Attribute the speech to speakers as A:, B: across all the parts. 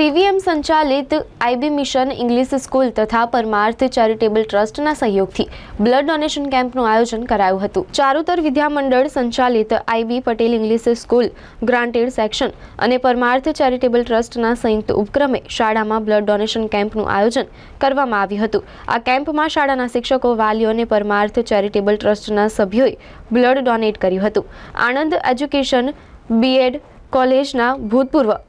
A: CVM સંચાલિત IB mission English school તથા પરમાર્થ charitable ટ્રસ્ટના સહયોગથી બ્લડ ડોનેશન કેમ્પનું આયોજન કરાયું હતું. ચારુતર વિદ્યામંડળ સંચાલિત IB Patel English school granted section અને પરમાર્થ ચેરિટેબલ ટ્રસ્ટના સંયુક્ત ઉપક્રમે શાળામાં બ્લડ ડોનેશન કેમ્પનું આયોજન કરવામાં આવ્યું હતું. આ કેમ્પમાં શાળાના શિક્ષકો, વાલીઓ અને પરમાર્થ ચેરિટેબલ ટ્રસ્ટના સભ્યોએ બ્લડ ડોનેટ કર્યું હતું. આણંદ એજ્યુકેશન બીએડ કોલેજના ભૂતપૂર્વ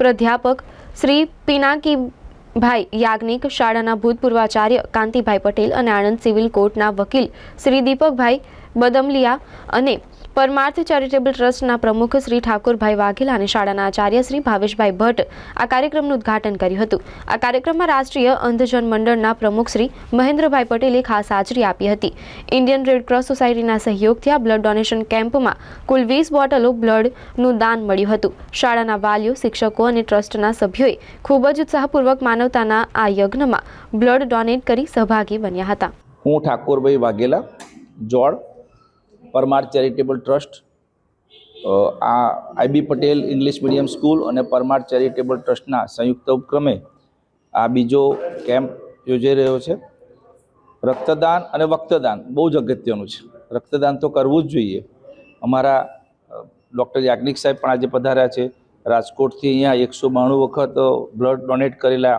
A: પ્રાધ્યાપક શ્રી પિનાકીભાઈ યાજ્ઞિક શાળાના ભૂતપૂર્વ આચાર્ય કાંતિભાઈ પટેલ અને આણંદ સિવિલ કોર્ટના વકીલ શ્રી દીપકભાઈ બદમલિયા અને પરમાર્થ ચેરિટેબલ ટ્રસ્ટના પ્રમુખ શ્રી ઠાકોરભાઈ વાઘેલા અને શાળાના આચાર્ય શ્રી ભાવેશભાઈ ભટ્ટ આ કાર્યક્રમનું ઉદ્ઘાટન કર્યું હતું. આ કાર્યક્રમમાં રાષ્ટ્રીય અંધજન મંડળના પ્રમુખ શ્રી મહેન્દ્રભાઈ પટેલે ખાસ હાજરી આપી હતી. ઇન્ડિયન રેડક્રોસ સોસાયટીના સહયોગથી આ બ્લડ ડોનેશન કેમ્પમાં કુલ વીસ બોટલો બ્લડનું દાન મળ્યું હતું. શાળાના વાલીઓ, શિક્ષકો અને ટ્રસ્ટના સભ્યોએ ખૂબ જ ઉત્સાહપૂર્વક માનવતાના આ યજ્ઞમાં બ્લડ ડોનેટ કરી સહભાગી બન્યા હતા.
B: હું ઠાકોરભાઈ વાઘેલા, જોડ પરમાર ચેરિટેબલ ટ્રસ્ટ આ IB Patel English medium school અને પરમાર ચેરિટેબલ ટ્રસ્ટના સંયુક્ત ઉપક્રમે આ બીજો કેમ્પ યોજાઈ રહ્યો છે. રક્તદાન અને વક્તદાન બહુ જ અગત્યનું છે. રક્તદાન તો કરવું જ જોઈએ. અમારા ડૉક્ટર યાજ્ઞિક સાહેબ પણ આજે પધાર્યા છે. રાજકોટથી અહીંયા એકસો બાણું વખત બ્લડ ડોનેટ કરેલા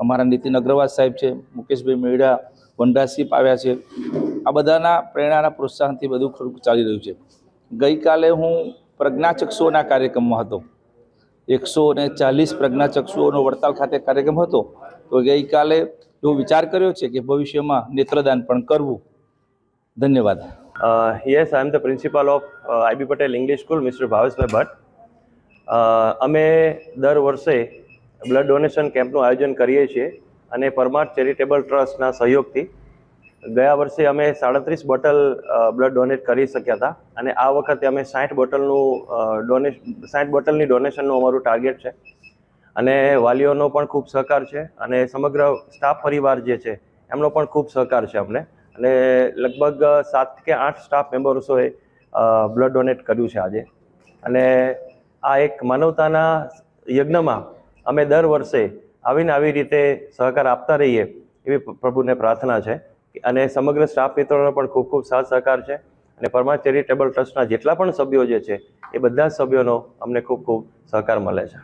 B: અમારા નીતિન અગ્રવાલ સાહેબ છે, મુકેશભાઈ મેળા વનરાસીપ આવ્યા છે. આ બધાના પ્રેરણાના પ્રોત્સાહનથી બધું ખરું ચાલી રહ્યું છે. ગઈકાલે હું પ્રજ્ઞાચક્ષુઓના કાર્યક્રમમાં હતો. એકસો ને ચાલીસ પ્રજ્ઞાચક્ષુઓનો વડતાલ ખાતે કાર્યક્રમ હતો. તો ગઈકાલે એવો વિચાર કર્યો છે કે ભવિષ્યમાં નેત્રદાન પણ કરવું. ધન્યવાદ.
C: Yes I am the principal of IB Patel English school mister Bhaveshbhai Bhatt અમે દર વર્ષે બ્લડ ડોનેશન કેમ્પનું આયોજન કરીએ છીએ અને પરમાર ચેરિટેબલ ટ્રસ્ટના સહયોગથી ગયા વર્ષે અમે સાડત્રીસ બોટલ બ્લડ ડોનેટ કરી શક્યા હતા અને આ વખતે અમે સાઠ બોટલનું ડોનેશ સાઠ બોટલની ડોનેશનનું અમારું ટાર્ગેટ છે. અને વાલીઓનો પણ ખૂબ સહકાર છે અને સમગ્ર સ્ટાફ પરિવાર જે છે, એમનો પણ ખૂબ સહકાર છે અમને. અને લગભગ સાત કે આઠ સ્ટાફ મેમ્બર્સોએ બ્લડ ડોનેટ કર્યું છે આજે. અને આ એક માનવતાના યજ્ઞમાં અમે દર વર્ષે આવીને આવી રીતે સહકાર આપતા રહીએ એવી પ્રભુને પ્રાર્થના છે. અને સમગ્ર સ્ટાફ મિત્રોનો પણ ખૂબ ખૂબ સાથ સહકાર છે. અને પરમાર ચેરિટેબલ ટ્રસ્ટના જેટલા પણ સભ્યો જે છે, એ બધા સભ્યોનો અમને ખૂબ ખૂબ સહકાર મળે છે.